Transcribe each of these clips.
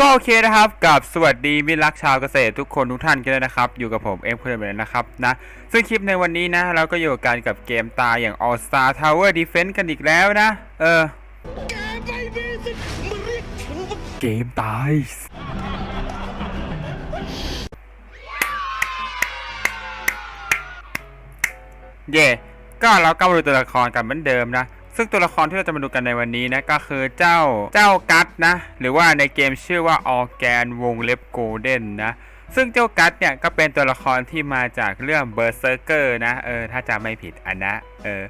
ก็โอเคนะครับกับสวัสดีมิรักชาวเกษตรทุกคนทุกท่านกันเลยนะครับ อยู่กับผมเอ็มคุณเบนนะครับนะซึ่งคลิปในวันนี้นะ เราก็อยู่กันกับเกมตาอย่าง All Star Tower Defense กันอีกแล้วนะ เออ เกฉันว่าเกมตาย เย่ก็เราก็มาดูตัวละครกันเหมือนเดิมนะ ซึ่งตัวละครที่เราจะมาดูกันในวันนี้นะก็คือเจ้าเจ้ากัตนะ หรือว่าในเกมชื่อว่าออแกนวงเล็บโกลเด้นนะซึ่งเจ้ากัตเนี่ยก็เป็นตัวละครที่มาจากเรื่องเบอร์เซอร์เกอร์นะเออถ้าจำไม่ผิดอันนะเออ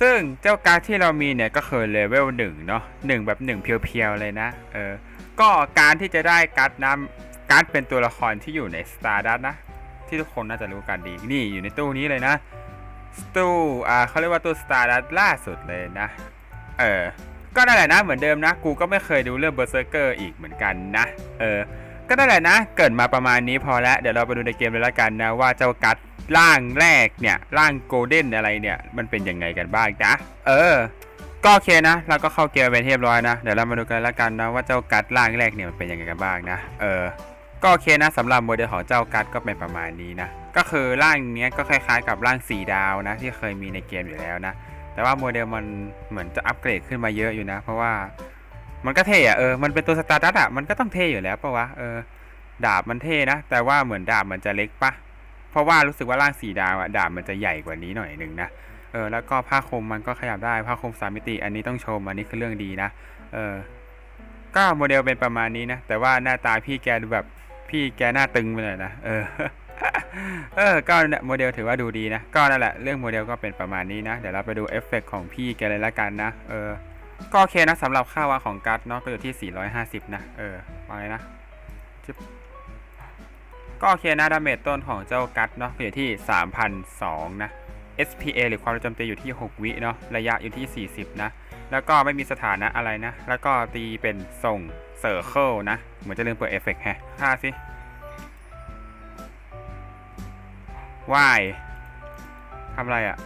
ซึ่งเจ้าการ์ดที่เรามีเนี่ยก็คือเลเวลหนึ่งเนาะหนึ่งแบบหนึ่งเพียวๆเลยนะเออก็การที่จะได้การ์ดน้ำการ์ดเป็นตัวละครที่อยู่ใน Star d u s t นะ ที่ทุกคนน่าจะรู้กันดี นี่อยู่ในตู้นี้เลยนะ ตู้อ่าเขาเรียกว่าตู้ Star d u s t ล่าสุดเลยนะ เออ ก็นั่นแหละนะเหมือนเดิมนะ กูก็ไม่เคยดูเรื่อง Berserker อีกเหมือนกันนะ เออ ก็นั่นแหละนะ เกิดมาประมาณนี้พอแล้ว เดี๋ยวเราไปดูในเกมเลยละกันนะ ว่าเจ้ากัดร่างแรกเนี่ย ร่างโกลเด้นอะไรเนี่ย มันเป็นยังไงกันบ้างนะ เออ ก็โอเคนะ เราก็เข้าเกมไปเรียบร้อยนะ เดี๋ยวเรามาดูกันละกันนะว่าเจ้ากัดร่างแรกเนี่ยมันเป็นยังไงกันบ้างนะ เออ ก็โอเคนะสำหรับโมเดลของเจ้ากัดก็เป็นประมาณนี้นะ ก็คือร่างเนี้ยก็คล้ายๆ กับร่าง4ดาวนะ ที่เคยมีในเกมอยู่แล้วนะ แต่ว่าโมเดลมันเหมือนจะอัปเกรดขึ้นมาเยอะอยู่นะ เพราะว่ามันก็เท่อะเออมันเป็นตัวสตาร์ดัตอะมันก็ต้องเท่อยู่แล้วปะวะเออดาบมันเท่นะ แต่ว่าเหมือนดาบมันจะเล็กปะเพราะว่ารู้สึกว่าร่างสีดาวอะดาบมันจะใหญ่กว่านี้หน่อยหนึ่งนะเออแล้วก็ผ้าคลุมมันก็ขยับได้ผ้าคลุมสามมิติ อันนี้ต้องชมอันนี้คือเรื่องดีนะเออก็โมเดลเป็นประมาณนี้นะ แต่ว่าหน้าตาพี่แกดูแบบพี่แกหน้าตึงไปหน่อยนะเออ เออก็เนี่ยโมเดลถือว่าดูดีนะ ก็นั่นแหละเรื่องโมเดลก็เป็นประมาณนี้นะ เดี๋ยวเราไปดูเอฟเฟกต์ของพี่แกเลยละกันนะ เออ ก็โอเคนะสำหรับค่าวางของกัสเนาะก็อยู่ที่ 450 นะ เออวางเลยนะจึ๊บก็โอเคนะดาเมจต้นของเจ้ากัสเนาะก็อยู่ที่ 3,002นะ SPA หรือความเร็วโจมตีอยู่ที่ 6 วิเนาะระยะอยู่ที่ 40 นะ แล้วก็ไม่มีสถานะอะไรนะ แล้วก็ตีเป็นทรงเซอร์เคิลนะ เหมือนจะลืมเปิดเอฟเฟกต์แฮะท่าสิ ว่ายทำอะไรอะ่ะ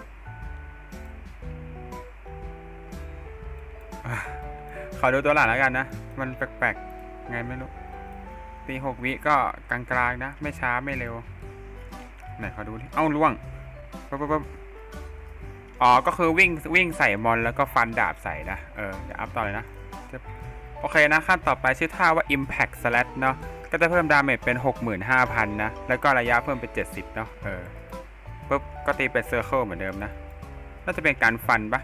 ขอดูตัวหลังแล้วกันนะ มันแปลกๆ ไงไม่รู้ตีหกวิก็กลางๆนะ ไม่ช้าไม่เร็ว ไหนขอดูดิเอ้าล่วงปั๊บปั๊บอ๋อ ก็คือวิ่งวิ่งใส่มอนแล้วก็ฟันดาบใส่นะ เออ เดี๋ยวอัพต่อเลยนะ โอเคนะขั้นต่อไปชื่อท่าว่า Impact Slash เนาะ ก็จะเพิ่มดาเมจเป็น 65,000 นะ แล้วก็ระยะเพิ่มเป็น 70 เนาะเออปุ๊บก็ตีเป็นเซอร์เคิลเหมือนเดิมนะ น่าจะเป็นการฟันปะ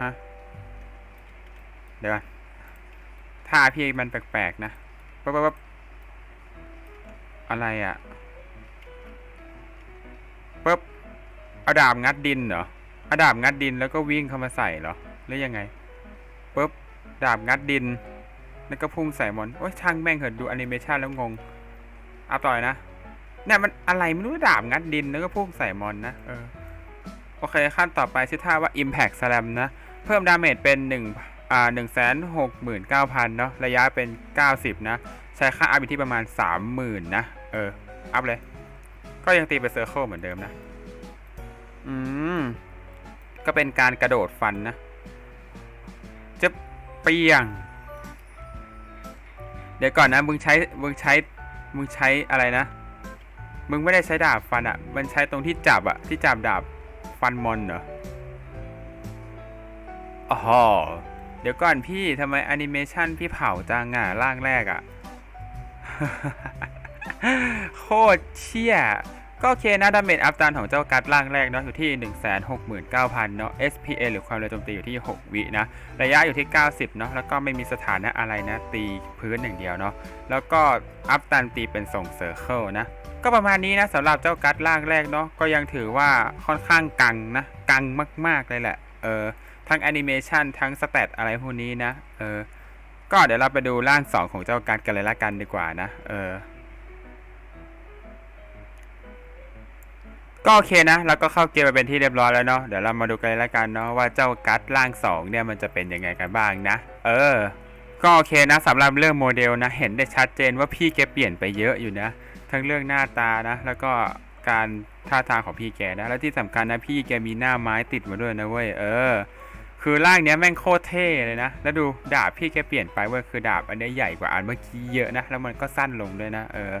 ฮะ เดี๋ยวก่อนท่าพี่มันแปลกๆนะปั๊บปั๊บปั๊บอะไรอะ่ะปุ๊บเอาดาบงัดดินเหรอเอาดาบงัดดินแล้วก็วิ่งเข้ามาใส่เหรอ หรือยังไงปุ๊บดาบงัดดิน แล้วก็พุ่งใส่มอนโอ้ยช่างแม่งเหินดูแอนิเมชันแล้วงงเอาต่อยนะเนี่ยมันอะไรไม่รู้ดาบงัดดินแล้วก็พุ่งใส่มอนนะเออโอเคขั้นต่อไปชื่อท่าว่า Impact Slam นะ เพิ่มดาเมจเป็น1อ่า1 6 9 0 0 0เนาะระยะเป็น 90 นะ ใช้ค่าอัพอยู่ที่ประมาณ 30,000 นะ เออ อัพเลย ก็ยังตีเป็นเซอร์เคิลเหมือนเดิมนะ อืม ก็เป็นการกระโดดฟันนะ จะเปียง เดี๋ยวก่อนนะ มึงใช้ มึงใช้ มึงใช้อะไรนะ มึงไม่ได้ใช้ดาบฟันอะ่ะมันใช้ตรงที่จับอะ่ะที่จับดาบฟันมอนเหรออ๋อเดี๋ยวก่อนพี่ทำไมแอนิเมชันพี่เผาจังอะร่างแรกอะโคตรเชี่ย ก็โอเคนะดาเมจอัพตันของเจ้าการ์ดร่างแรกเนาะอยู่ที่ 169,000เนาะ SPA หรือความเร็วโจมตีอยู่ที่ 6 วินะ ระยะอยู่ที่ 90เนาะแล้วก็ไม่มีสถานะอะไรนะ ตีพื้นอย่างเดียวเนาะแล้วก็อัพตันตีเป็นส่งเซอร์เคิลนะก็ประมาณนี้นะสำหรับเจ้าการ์ดร่างแรกเนาะก็ยังถือว่าค่อนข้างกังนะกังมาก ๆ เลยแหละเออทั้งแอนิเมชันทั้งสเตตอะไรพวกนี้นะเออก็เดี๋ยวเราไปดูร่าง 2 ของเจ้าการ์ดกันเลยละกันดีกว่านะเออ ก็โอเคนะแล้วก็เข้าเกมไปเป็นที่เรียบร้อยแล้วเนาะเดี๋ยวเรามาดูกันเลยละกันเนาะว่าเจ้าการ์ดร่าง2เนี่ยมันจะเป็นยังไงกันบ้างนะ เออ ก็โอเคนะสำหรับเรื่องโมเดลนะ เห็นได้ชัดเจนว่าพี่แกเปลี่ยนไปเยอะอยู่นะ ทั้งเรื่องหน้าตานะ แล้วก็การท่าทางของพี่แกนะ แล้วที่สำคัญนะพี่แกมีหน้าไม้ติดมาด้วยนะเว้ยเออ คือร่างเนี้ยแม่งโคตรเท่เลยนะ แล้วดูดาบพี่แกเปลี่ยนไปเว้ยคือดาบอันนี้ใหญ่กว่าอันเมื่อกี้เยอะนะแล้วมันก็สั้นลงด้วยนะเออ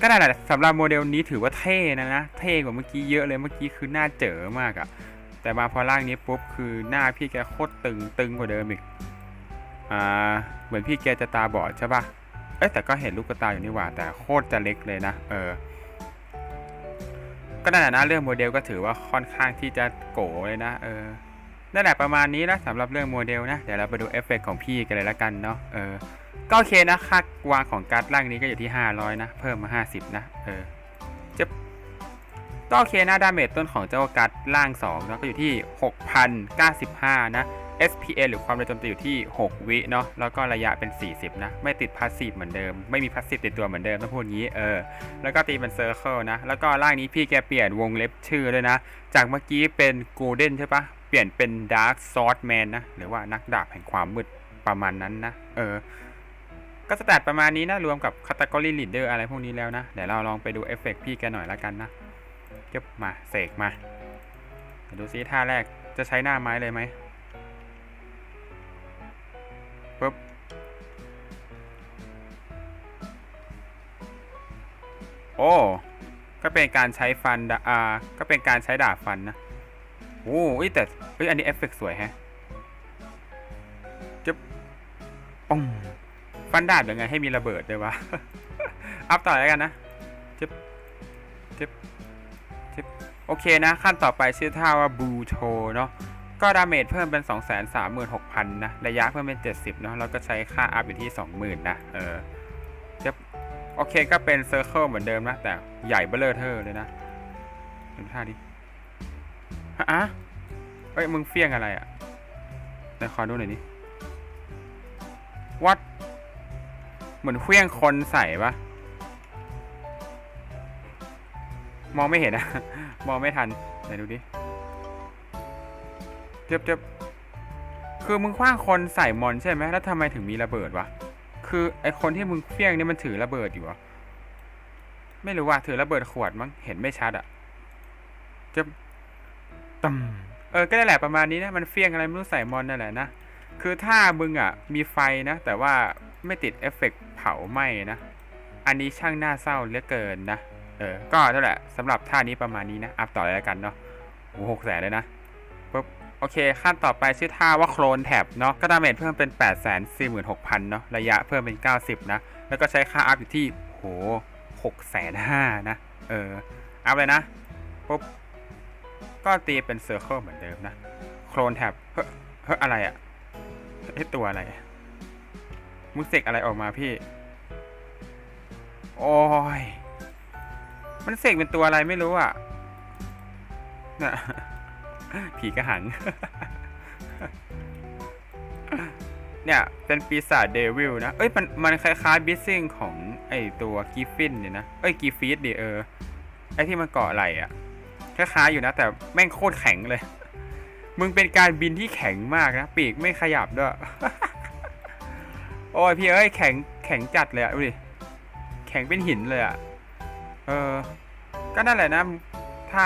ก็นั่นแหละสำหรับโมเดลนี้ถือว่าเท่นะนะ เท่กว่าเมื่อกี้เยอะเลยเมื่อกี้คือหน้าเจ๋อมากอะแต่มาพอร่างนี้ปุ๊บคือหน้าพี่แกโคตรตึงตึงกว่าเดิมอีกอ่าเหมือนพี่แกจะตาบอดใช่ปะเอ้ยแต่ก็เห็นลูกตาอยู่นี่หว่าแต่โคตรจะเล็กเลยนะ เออ ก็นั่นแหละนะเรื่องโมเดลก็ถือว่าค่อนข้างที่จะโกเลยนะ เออ นั่นแหละประมาณนี้นะสำหรับเรื่องโมเดลนะ เดี๋ยวเราไปดูเอฟเฟกต์ของพี่กันเลยละกันเนาะเออก็โอเคนะค่าวางของการ์ดร่างนี้ก็อยู่ที่ 500 นะ เพิ่มมา 50 นะเออจะก็โอเคนะดาเมจต้นของเจ้าการ์ดร่าง2เนาะก็อยู่ที่ 6,095 นะ SPA หรือความเร็วโจมตีอยู่ที่ 6 วิเนาะแล้วก็ระยะเป็น 40 นะ ไม่ติดพาสซีฟเหมือนเดิม ไม่มีพาสซีฟติดตัวเหมือนเดิมต้องพูดงี้เออแล้วก็ตีเป็นเซอร์เคิลนะ แล้วก็ร่างนี้พี่แกเปลี่ยนวงเล็บชื่อด้วยนะ จากเมื่อกี้เป็นโกลเด้นใช่ปะ เปลี่ยนเป็นดาร์ s ซอ d แมนนะ หรือว่านักดาบแห่งความมืดประมาณนั้นนะ เออ ก็สแตทประมาณนี้นะ รวมกับค a t e g o r y leader อะไรพวกนี้แล้วนะ เดี๋ยวเราลองไปดูเอฟเฟกต์พี่แกหน่อยละกันนะเก็บมาเสกมา ดูซิท่าแรกจะใช้หน้าไม้เลยไหมปุ๊บโอ้ ก็เป็นการใช้ฟันอ่าก็เป็นการใช้ดาบฟันนะ โอ้ยแต่เฮ้ยอันนี้เอฟเฟกต์สวยแฮะจะปองฟันดาบยังไงให้มีระเบิดด้วยวะ อัพต่อแล้วกันนะจึ๊บจึ๊บจึ๊บโอเคนะ ขั้นต่อไปชื่อท่าว่าบูโชเนาะก็ดาเมจเพิ่มเป็น 236,000 นะ ระยะเพิ่มเป็น 70 เนาะแล้วก็ใช้ค่าอัพอยู่ที่ 20,000 นะ เออจะโอเคก็เป็นเซอร์เคิลเหมือนเดิมนะ แต่ใหญ่เบ้อเลอเทอร์เลยนะดูท่าดิ อะเฮ้ยมึงเฟี้ยงอะไรอะ่ะไหนขอดูหน่อยดิวัดเหมือนเฟี้ยงคนใส่ปะมองไม่เห็นอะมองไม่ทันไหนดูดิเจ็บเจ็บคือมึงคว้างคนใส่มอนใช่ไหมแล้วทำไมถึงมีระเบิดวะคือไอคนที่มึงเฟี้ยงนี่มันถือระเบิดอยู่วะไม่รู้ว่าถือระเบิดขวดมั้งเห็นไม่ชัดอะเจ็บ ตึมเออก็ได้แหละประมาณนี้นะมันเฟี้ยงอะไรไม่รู้ใส่มอนนั่นแหละนะคือถ้ามึงอะมีไฟนะ แต่ว่าไม่ติดเอฟเฟกต์เผาไหม้นะ อันนี้ช่างน่าเศร้าเหลือเกินนะเออก็นั่นแหละสำหรับท่านี้ประมาณนี้นะอัพต่อเลยแล้วกันเนาะโอ้หกแสนเลยนะปุ๊บโอเคขั้นต่อไปชื่อท่าว่าโคลนแท็บเนาะก็ดาเมจเพิ่มเป็น 8 4 6 0 0 0เนาะระยะเพิ่มเป็น 90 นะ แล้วก็ใช้ค่าอัพอยู่ที่โห6แสนห้านะ เออ อัพเลยนะปุ๊บ ก็ตีเป็นเซอร์เคิลเหมือนเดิมนะ โคลนแท็บเฮ้ยเฮ้ยอะไรอะไอตัวอะไรมุสิกอะไรออกมาพี่ โอ้ย มันเสกเป็นตัวอะไรไม่รู้อะน่ะผีกระหัง เนี่ย เป็นปีศาจเดวิลนะ เอ้ย มัน มันคล้ายๆบิสซิ่งของไอตัวกิฟฟินเนี่ยนะ เอ้ยกิฟฟิดดิเออ ไอที่มันเกาะไหลอะ คล้ายๆอยู่นะ แต่แม่งโคตรแข็งเลย มึงเป็นการบินที่แข็งมากนะ ปีกไม่ขยับด้วย โอ้ยพี่เอ้ยแข็งแข็งจัดเลยอะดูดิ แข็งเป็นหินเลยอะเออ ก็นั่นแหละนะ ถ้า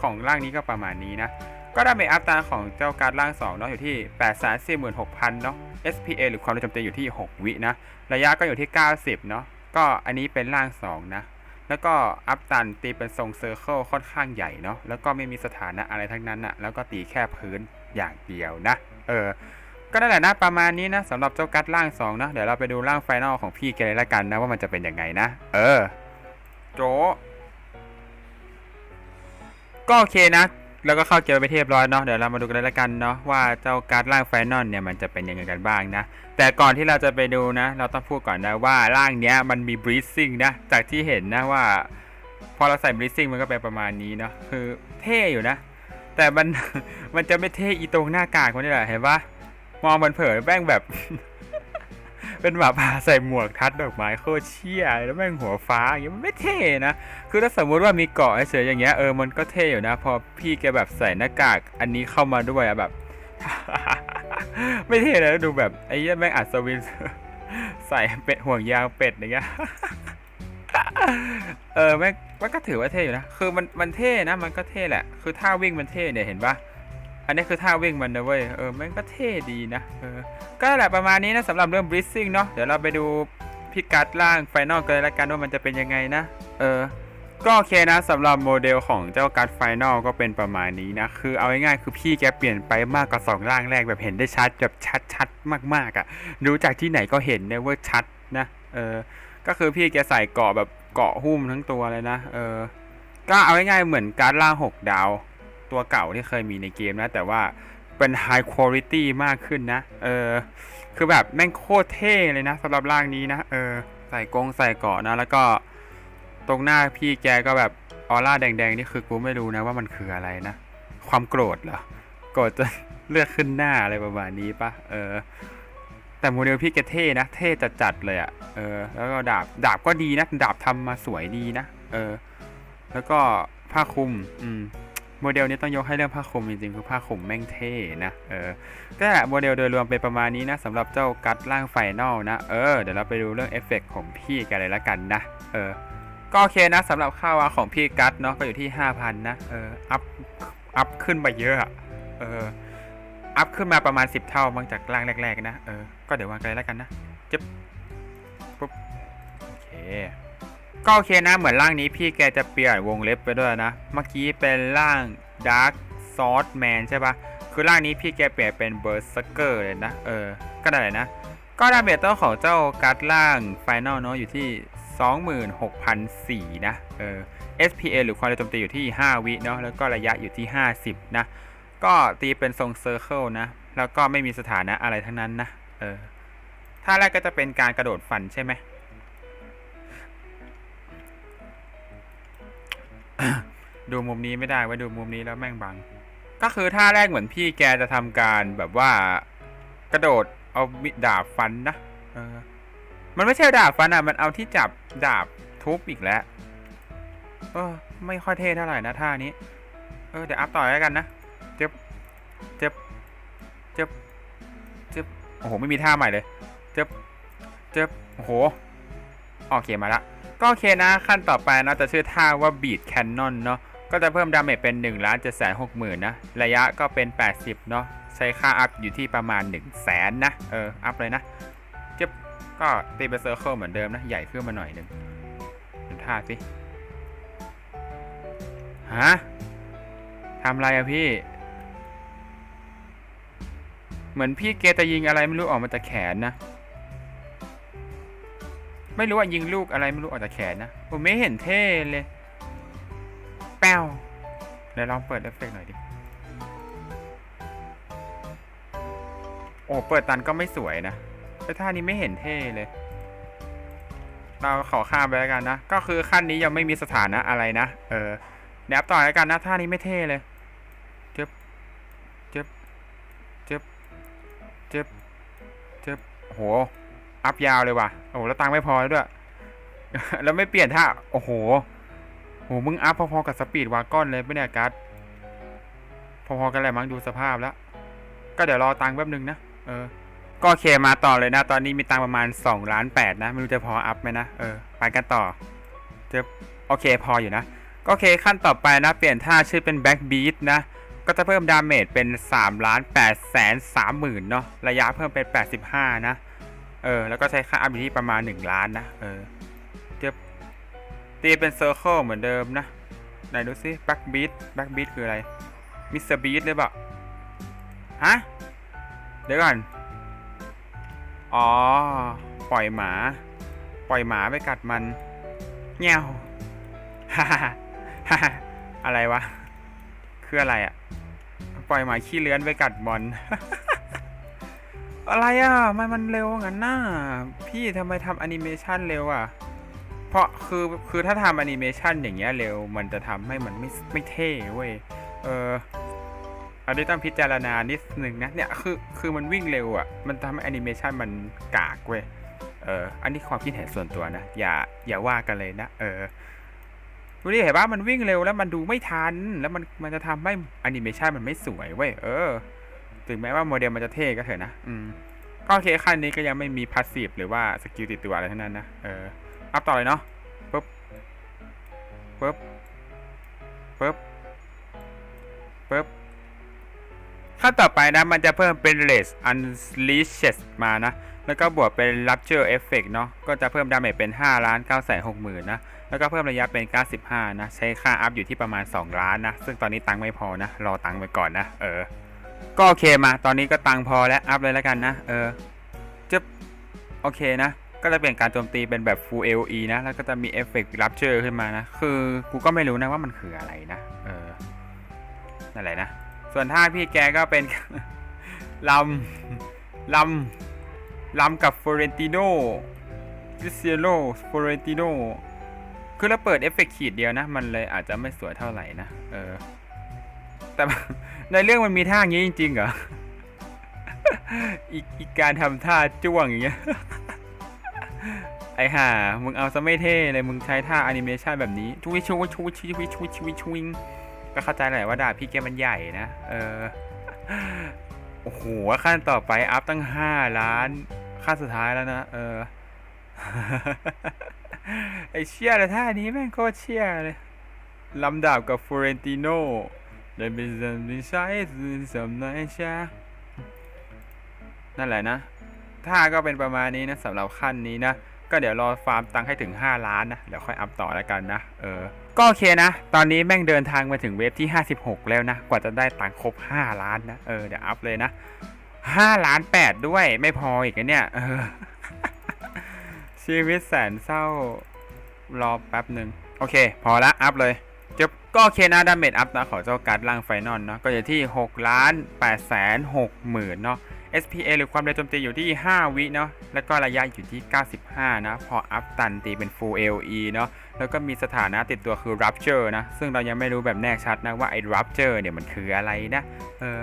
ของร่างนี้ก็ประมาณนี้นะ ก็ดาเมอัพตาของเจ้าการร่าง2เนาะอยู่ที่ 8 4 6 0 0 0เนาะ SPA หรือความเร็วโจมตีอยู่ที่ 6 วินะ ระยะก็อยู่ที่ 90 เนาะ ก็อันนี้เป็นร่าง 2 นะ แล้วก็อัพตันตีเป็นทรงเซอร์เคิลค่อนข้างใหญ่เนาะแล้วก็ไม่มีสถานะอะไรทั้งนั้นอะแล้วก็ตีแค่พื้นอย่างเดียวนะ เออ ก็นั่นแหละนะประมาณนี้นะสำหรับเจ้ากัดร่าง2นะเดี๋ยวเราไปดูร่างไฟนอลของพี่แกเลยละกันนะว่ามันจะเป็นยังไงนะ เออ โจก็โอเคนะ แล้วก็เข้าเกมไปเทียบร้อยเนาะเดี๋ยวเรามาดูกันเลยละกันเนาะว่าเจ้าการ์ดร่างไฟนอลเนี่ยมันจะเป็นยังไงกันบ้างนะ แต่ก่อนที่เราจะไปดูนะ เราต้องพูดก่อนนะว่าร่างเนี้ยมันมีบรีซิ่งนะ จากที่เห็นนะว่า พอเราใส่บรีซิ่งมันก็เป็นประมาณนี้เนาะคือเท่อยู่นะ แต่มันมันจะไม่เท่อีตรงหน้ากากมันนี่แหละเห็นปะมองมันเผยแม่งแบบ เป็นหมาป่าใส่หมวกทัดดอกไม้โคตรเชี่ยแล้วแม่งหัวฟ้าอย่างเงี้ยมันไม่เท่นะ คือถ้าสมมุติว่ามีเกาะเฉยๆอย่างเงี้ยเออมันก็เท่อยู่นะ พอพี่แกแบบใส่หน้ากากอันนี้เข้ามาด้วยอะแบบ ไม่เท่เลยนะดูแบบไอ้แม่งอัดสวินใส่เป็ดห่วงยางเป็ดอย่างเงี้ยเออแม่งมันก็ถือว่าเท่อยู่นะ คือมันมันเท่นะ มันก็เท่แหละ คือท่าวิ่งมันเท่เนี่ยเห็นปะ อันนี้คือท่าวิ่งมันนะเว้ย เออมันก็เท่ดีนะ เออ ก็แหละประมาณนี้นะสำหรับเรื่อง breathing เนาะ เดี๋ยวเราไปดูพิกัดล่างไฟนอลกันละกันว่ามันจะเป็นยังไงนะ เออ ก็โอเคนะสำหรับโมเดลของเจ้าการ์ดไฟนอลก็เป็นประมาณนี้นะ คือเอาง่ายๆคือพี่แกเปลี่ยนไปมากกว่าสองร่างแรกแบบเห็นได้ชัดแบบชัดๆมากๆอะ่ะ ดูจากที่ไหนก็เห็นเนี่ยว่าชัดนะ เออ ก็คือพี่แกใส่เกาะแบบเกาะหุ้มทั้งตัวเลยนะ เออ ก็เอาง่ายๆเหมือนการ์ดล่าง6ดาว ตัวเก่าที่เคยมีในเกมนะ แต่ว่าเป็น High Quality มากขึ้นนะ เออ คือแบบแม่งโคตรเท่เลยนะสำหรับร่างนี้นะ เออ ใส่กงใส่เกาะนะ แล้วก็ตรงหน้าพี่แกก็แบบออร่าแดงๆ นี่คือกูไม่รู้นะว่ามันคืออะไรนะ ความโกรธเหรอ โกรธจนเลือดขึ้นหน้าอะไรประมาณนี้ปะเออ แต่โมเดลพี่แกเท่นะ เท่จัดๆเลยอะ่ะ เออ แล้วก็ดาบ ดาบก็ดีนะ ดาบทำมาสวยดีนะ เออ แล้วก็ผ้าคลุม อืม โมเดลนี้ต้องยกให้เรื่องผ้าคลุมจริงๆ คือผ้าคลุมแม่งเท่นะ เออ ก็แหละโมเดลโดยรวมเป็นประมาณนี้นะสำหรับเจ้ากัดล่างไฟนอลนะ เออ เดี๋ยวเราไปดูเรื่องเอฟเฟกต์ของพี่กันเลยละกันนะ เออ ก็โอเคนะสำหรับค่าวาของพี่กัดเนาะก็อยู่ที่ 5,000 นะ เออ อัพ อัพขึ้นมาเยอะอะเออ อัพขึ้นมาประมาณ 10 เท่าบางจากร่างแรกๆนะ เออ ก็เดี๋ยววางกันเลยล้วกันนะ จึ๊บ ปุ๊บ โอเค ก็โอเคนะเหมือนร่างนี้พี่แกจะเปลี่ยนวงเล็บไปด้วยนะ เมื่อกี้เป็นร่าง Dark Sword Man ใช่ปะคือร่างนี้พี่แกเปลี่ยนเป็น Berserker เลยนะ เออ ก็ได้เลยนะ ก็ดาเมจต้นของเจ้าการ์ดล่าง Final เนาะอยู่ที่ 26,004นะ เออ SPA หรือความเร็วโจมตีอยู่ที่ 5 วิเนาะแล้วก็ระยะอยู่ที่ 50 นะ ก็ตีเป็นทรงเซอร์เคิลนะ แล้วก็ไม่มีสถานะอะไรทั้งนั้นนะ เออท่าแรกก็จะเป็นการกระโดดฟันใช่ไหม ดูมุมนี้ไม่ได้ไว้ดูมุมนี้แล้วแม่งบัง ก็คือท่าแรกเหมือนพี่แกจะทำการแบบว่า กระโดดเอาดาบฟันนะเออ มันไม่ใช่ดาบฟันอะ มันเอาที่จับดาบทุบอีกแล้ว เออ ไม่ค่อยเท่เท่าไหร่นะท่านี้ เออเดี๋ยวอัพต่อแล้วกันนะเจ็บเจ็บเจ็บเจ็บโอ้โหไม่มีท่าใหม่เลย เจ็บเจ็บโอ้โหโอเคมาละ ก็โอเคนะขั้นต่อไปนะจะชื่อท่าว่า Beat Cannon เนาะก็จะเพิ่มดาเมจเป็น1ล้าน7 6 0 0 0นะระยะก็เป็น 80 เนาะใช้ค่าอัพอยู่ที่ประมาณ 1 0 0 0 0แสนนะ เออ อัพเลยนะเจ็บก็ตีเป็นเซอร์เคิลเหมือนเดิมนะ ใหญ่ขึ้นมาหน่อยหนึ่งดูท่าสิฮะทำอะไรอะพี่ เหมือนพี่เกจะยิงอะไรไม่รู้ออกมาจากแขนนะ ไม่รู้ว่ายิงลูกอะไรไม่รู้ออกจากแขนนะผมไม่เห็นเท่เลย แป้วเดี๋ยวลองเปิดเอฟเฟกต์หน่อยดิ โอ้เปิดตันก็ไม่สวยนะแต่ท่านี้ไม่เห็นเท่เลย เราขอข้ามไปแล้วกันนะ ก็คือขั้นนี้ยังไม่มีสถานะอะไรนะ เออเดี๋ยวอัพต่อแล้วกันนะท่านี้ไม่เท่เลยเจ็บเจ็บเจ็บเจ็บเจ็บโห อัพยาวเลยว่ะโอ้โหแล้วตังค์ไม่พอแล้วด้วย แล้วไม่เปลี่ยนท่าโอ้โหโหมึงอัพพอๆกับสปีดวากอนเลยปะเนี่ยกัสพอๆกันแหละมั้งดูสภาพแล้ว ก็เดี๋ยวรอตังค์แป๊บนึงนะเออ ก็โอเคมาต่อเลยนะ ตอนนี้มีตังค์ประมาณ2ล้าน8นะ ไม่รู้จะพออัพไหมนะเออไปกันต่อเจอโอเคพออยู่นะ ก็โอเคขั้นต่อไปนะ เปลี่ยนท่าชื่อเป็นแบ็กบีทนะก็จะเพิ่มดาเมจเป็น3ล้าน8แสน3หมื่นเนาะระยะเพิ่มเป็น 85 นะ เออ แล้วก็ใช้ค่าอัพอยู่ที่ประมาณ 1 ล้านนะ เออเจ็บตีเป็นเซอร์เคิลเหมือนเดิมนะ ไหนดูซิแบ็กบีทแบ็กบีทคืออะไร มิสเตอร์บีทเลยเปล่า ฮะ เดี๋ยวก่อน อ๋อ ปล่อยหมา ปล่อยหมาไปกัดมันเงี้ยวฮ่าฮ่าฮ่าอะไรวะ คืออะไรอะ ปล่อยหมาขี้เลื้อนไปกัดบอล อะไรอะ มันมันเร็วงั้นน่ะพี่ทำไมทำแอนิเมชันเร็วอะ เพราะคือคือถ้าทำแอนิเมชันอย่างเงี้ยเร็ว มันจะทำให้มันไม่ไม่เท่เว้ย เอออันนี้ต้องพิจารณานิดนึงนะ เนี่ยคือคือมันวิ่งเร็วอะ มันทำให้แอนิเมชันมันกากเว้ย เออ อันนี้ความคิดเห็นส่วนตัวนะ อย่าอย่าว่ากันเลยนะ เออดูดิเห็นว่ามันวิ่งเร็วแล้วมันดูไม่ทัน แล้วมันมันจะทำให้แอนิเมชันมันไม่สวยเว้ย เออ ถึงแม้ว่าโมเดลมันจะเท่ก็เถอะนะ อืมก็โอเคขั้นนี้ก็ยังไม่มีพาสซีฟหรือว่าสกิลติดตัวอะไรทั้งนั้นนะ เออ อัพต่อเลยเนาะปึ๊บปึ๊บปึ๊บปึ๊บขั้นต่อไปนะ มันจะเพิ่มเป็น Race Unleashed มานะ แล้วก็บวกเป็น Rupture Effect เนาะ ก็จะเพิ่มดาเมจเป็น 5 ล้าน9 6 0 0 0 0นะ แล้วก็เพิ่มระยะเป็น 95 นะ ใช้ค่าอัพอยู่ที่ประมาณ 2 ล้านนะ ซึ่งตอนนี้ตังค์ไม่พอนะ รอตังค์ไปก่อนนะ เออ ก็โอเคมา ตอนนี้ก็ตังค์พอแล้ว อัพเลยแล้วกันนะ เออจะโอเคนะ ก็จะเปลี่ยนการโจมตีเป็นแบบ Full AOE นะ แล้วก็จะมีเอฟเฟกต์ Rupture ขึ้นมานะ คือกูก็ไม่รู้นะว่ามันคืออะไรนะ เออ นั่นแหละนะ ส่วนท่าพี่แกก็เป็นลำลำลำกับฟอเรนติโนคริเซโนฟอเรนติโนคือเราเปิดเอฟเฟกต์ขีดเดียวนะ มันเลยอาจจะไม่สวยเท่าไหร่นะ เออ แต่ในเรื่องมันมีท่าอย่างนี้จริงๆเหรออีกการทำท่าจ้วงอย่างเงี้ย ไอห่า มึงเอาซะไม่เท่เลย มึงใช้ท่าแอนิเมชันแบบนี้ชุวิชุวิชุวิชุวิชุวิชุวิชุวิงก็เข้าใจแหละว่าดาบพี่แกมันใหญ่นะ เออ โอ้โห ขั้นต่อไปอัพตั้งห้าล้าน ขั้นสุดท้ายแล้วนะ เออ ไอเชี่ยเลยท่านี้แม่งโคตรเชี่ยเลยลำดาบกับฟูเรนติโน เดนเป็นซัมดิชายซัมไนชานั่นแหละนะท่าก็เป็นประมาณนี้นะสำหรับขั้นนี้นะ ก็เดี๋ยวรอฟาร์มตังค์ให้ถึง 5 ล้านนะเดี๋ยวค่อยอัพต่อแล้วกันนะเออก็โอเคนะ ตอนนี้แม่งเดินทางมาถึงเวฟที่ 56 แล้วนะ กว่าจะได้ตังค์ครบ 5 ล้านนะเออเดี๋ยวอัพเลยนะ5ล้าน8ด้วยไม่พออีกเนี่ยเออชีวิตแสนเศร้ารอแป๊บหนึ่งโอเค พอละอัพเลยจบ ก็โอเคนะดาเมจอัพนะของเจ้าการ์ดล่างไฟนอลเนาะก็อยู่ที่6ล้าน8แสน6หมื่นเนาะ SPA หรือความเร็วโจมตีอยู่ที่ 5 วิเนาะแล้วก็ระยะอยู่ที่ 95 นะ พออัพตันตีเป็น Full AOE เนาะแล้วก็มีสถานะติดตัวคือ Rupture นะ ซึ่งเรายังไม่รู้แบบแน่ชัดนะว่าไอ้ Rupture เนี่ยมันคืออะไรนะเออ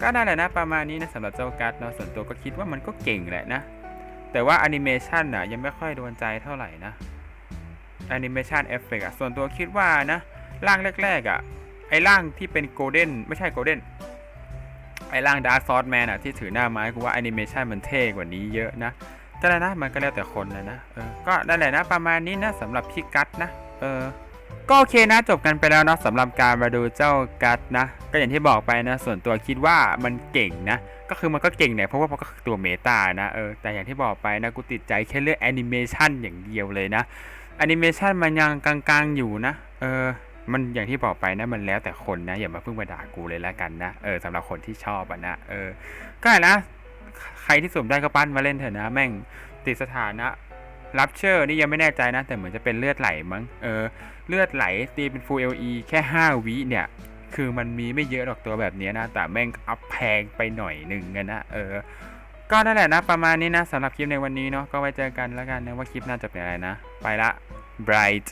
ก็นั่นแหละนะประมาณนี้นะสำหรับเจ้าการ์ดเนาะส่วนตัวก็คิดว่ามันก็เก่งแหละนะ แต่ว่าแอนิเมชันอะยังไม่ค่อยโดนใจเท่าไหร่นะแอนิเมชันเอฟเฟกต์อะส่วนตัวคิดว่านะ ร่างแรก ๆ อะ ไอ้ร่างที่เป็นโกลเด้นไม่ใช่โกลเด้นไอ้ร่างดาร์ซอ d แมนอะที่ถือหน้าไม้กูว่าแอนิเมชันมันเท่กว่านี้เยอะนะแต่ละนะมันก็แล้วแต่คนนะนะเออก็นั่นแหละนะประมาณนี้นะสำหรับพี่กัดนะเออก็โอเคนะจบกันไปแล้วเนาะสำหรับการมาดูเจ้ากัดนะ ก็อย่างที่บอกไปนะ ส่วนตัวคิดว่ามันเก่งนะ ก็คือมันก็เก่งเนี่ยเพราะว่ามันก็คือตัวเมตานะเออแต่อย่างที่บอกไปนะกูติดใจแค่เรื่องแอนิเมชันอย่างเดียวเลยนะแอนิเมชันมันยังกลางๆอยู่นะเออ มันอย่างที่บอกไปนะมันแล้วแต่คนนะอย่ามาเพิ่งมาด่ากูเลยแล้วกันนะเออสำหรับคนที่ชอบอะนะเออ ก็นะใครที่สมได้ก็ปั้นมาเล่นเถอะนะ แม่งติดสถานะรับเชอร์นี่ยังไม่แน่ใจนะ แต่เหมือนจะเป็นเลือดไหลมั้งเออ เลือดไหลตีเป็น Full LE แค่ 5 วิเนี่ย คือมันมีไม่เยอะหรอกตัวแบบนี้นะ แต่แม่งอัพแพงไปหน่อยหนึ่งกันนะเออก็นั่นแหละนะประมาณนี้นะสำหรับคลิปในวันนี้เนาะก็ไว้เจอกันแล้วกันนะว่าคลิปหน่าจะเป็นอะไรนะ ไปละ bright